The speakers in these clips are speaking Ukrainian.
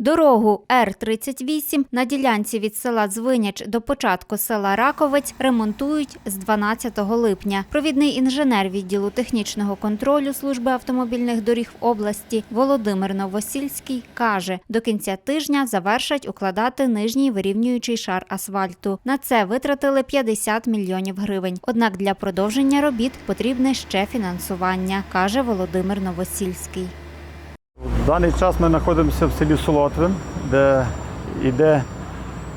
Дорогу Р-38 на ділянці від села Звиняч до початку села Раковець ремонтують з 12 липня. Провідний інженер відділу технічного контролю служби автомобільних доріг в області Володимир Новосільський каже, до кінця тижня завершать укладати нижній вирівнюючий шар асфальту. На це витратили 50 мільйонів гривень. Однак для продовження робіт потрібне ще фінансування, каже Володимир Новосільський. Даний час ми знаходимося в селі Солотвин, де йде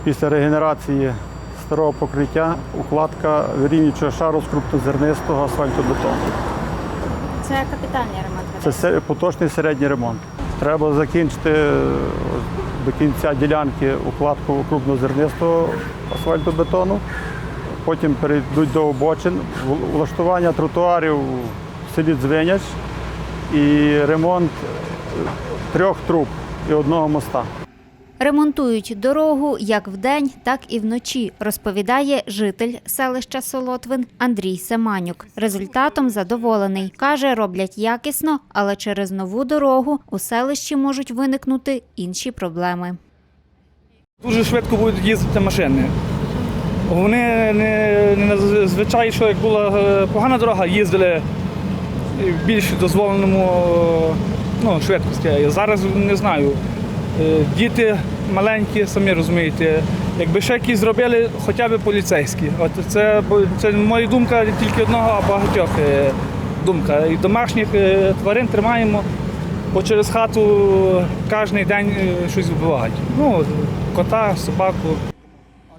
після регенерації старого покриття укладка вирівнюючого шару з крупнозернистого асфальтобетону. Це капітальний ремонт. Це поточний середній ремонт. Треба закінчити до кінця ділянки укладку крупнозернистого асфальтобетону, потім перейдуть до обочин, влаштування тротуарів в селі Дзвеняч і ремонт трьох труб і одного моста. Ремонтують дорогу як вдень, так і вночі, розповідає житель селища Солотвин Андрій Семанюк. Результатом задоволений. Каже, роблять якісно, але через нову дорогу у селищі можуть виникнути інші проблеми. Дуже швидко будуть їздити машини. Вони не, не звичай, що як була е, погана дорога, їздили в більш дозволеному е, ну, швидкості. Зараз не знаю. Е, Діти маленькі, самі розумієте. Якби ще якісь зробили, хоча б поліцейські. От це, це моя думка тільки одного, а багатьох е, думка. І домашніх е, тварин тримаємо, бо через хату кожен день щось вбивають. Ну, кота, собаку.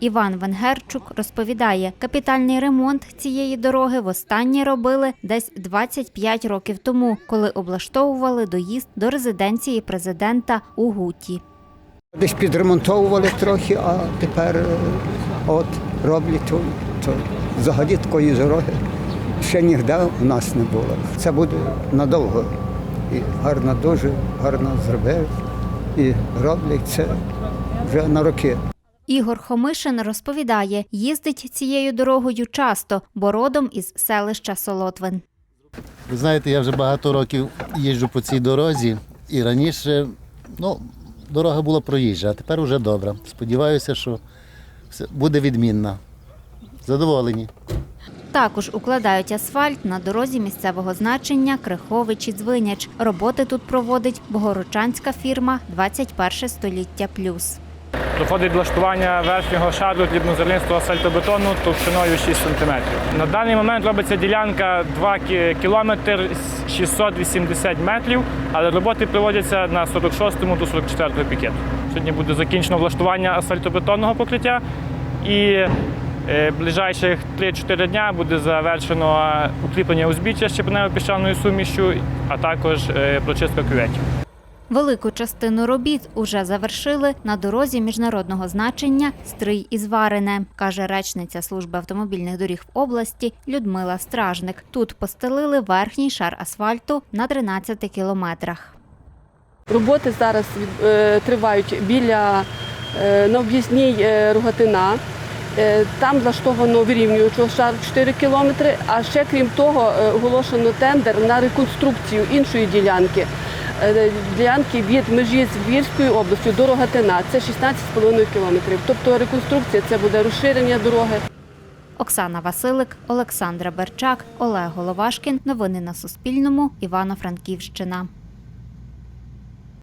Іван Венгерчук розповідає, капітальний ремонт цієї дороги востаннє робили десь 25 років тому, коли облаштовували доїзд до резиденції президента у Гуті. Десь підремонтовували трохи, а тепер е, от роблять то, то взагалі такої дороги ще ніде у нас не було. Це буде надовго. І гарно дуже, гарно зробили. І роблять це вже на роки. Ігор Хомишин розповідає, їздить цією дорогою часто, бо родом із селища Солотвин. Ви знаєте, я вже багато років їжджу по цій дорозі, і раніше ну, дорога була проїжджа, а тепер вже добра. Сподіваюся, що все буде відмінна. Задоволені. Також укладають асфальт на дорозі місцевого значення Криховичі Дзвиняч. Роботи тут проводить богородчанська фірма 21 століття плюс. Проходить влаштування верхнього шару дрібнозернистого асфальтобетону товщиною 6 см. На даний момент робиться ділянка 2 км 680 метрів, але роботи проводяться на 46 до 44 пікету. Сьогодні буде закінчено влаштування асфальтобетонного покриття і е, ближайших 3-4 дня буде завершено укріплення узбіччя щепнево-піщаною сумішю, а також е, прочистка кюветів. Велику частину робіт уже завершили на дорозі міжнародного значення Стрий із Варине, каже речниця служби автомобільних доріг в області Людмила Стражник. Тут постелили верхній шар асфальту на 13 кілометрах. Роботи зараз е, тривають біля е, на об'їзній е, Рогатина. Там влаштовано вирівнюючого шар 4 кілометри, а ще крім того оголошено тендер на реконструкцію іншої ділянки. Е, Ділянки від межі з Львівською областю до Рогатина. Це 16,5 кілометрів. Тобто реконструкція це буде розширення дороги. Оксана Василик, Олександра Берчак, Олег Головашкін. Новини на Суспільному. Івано-Франківщина.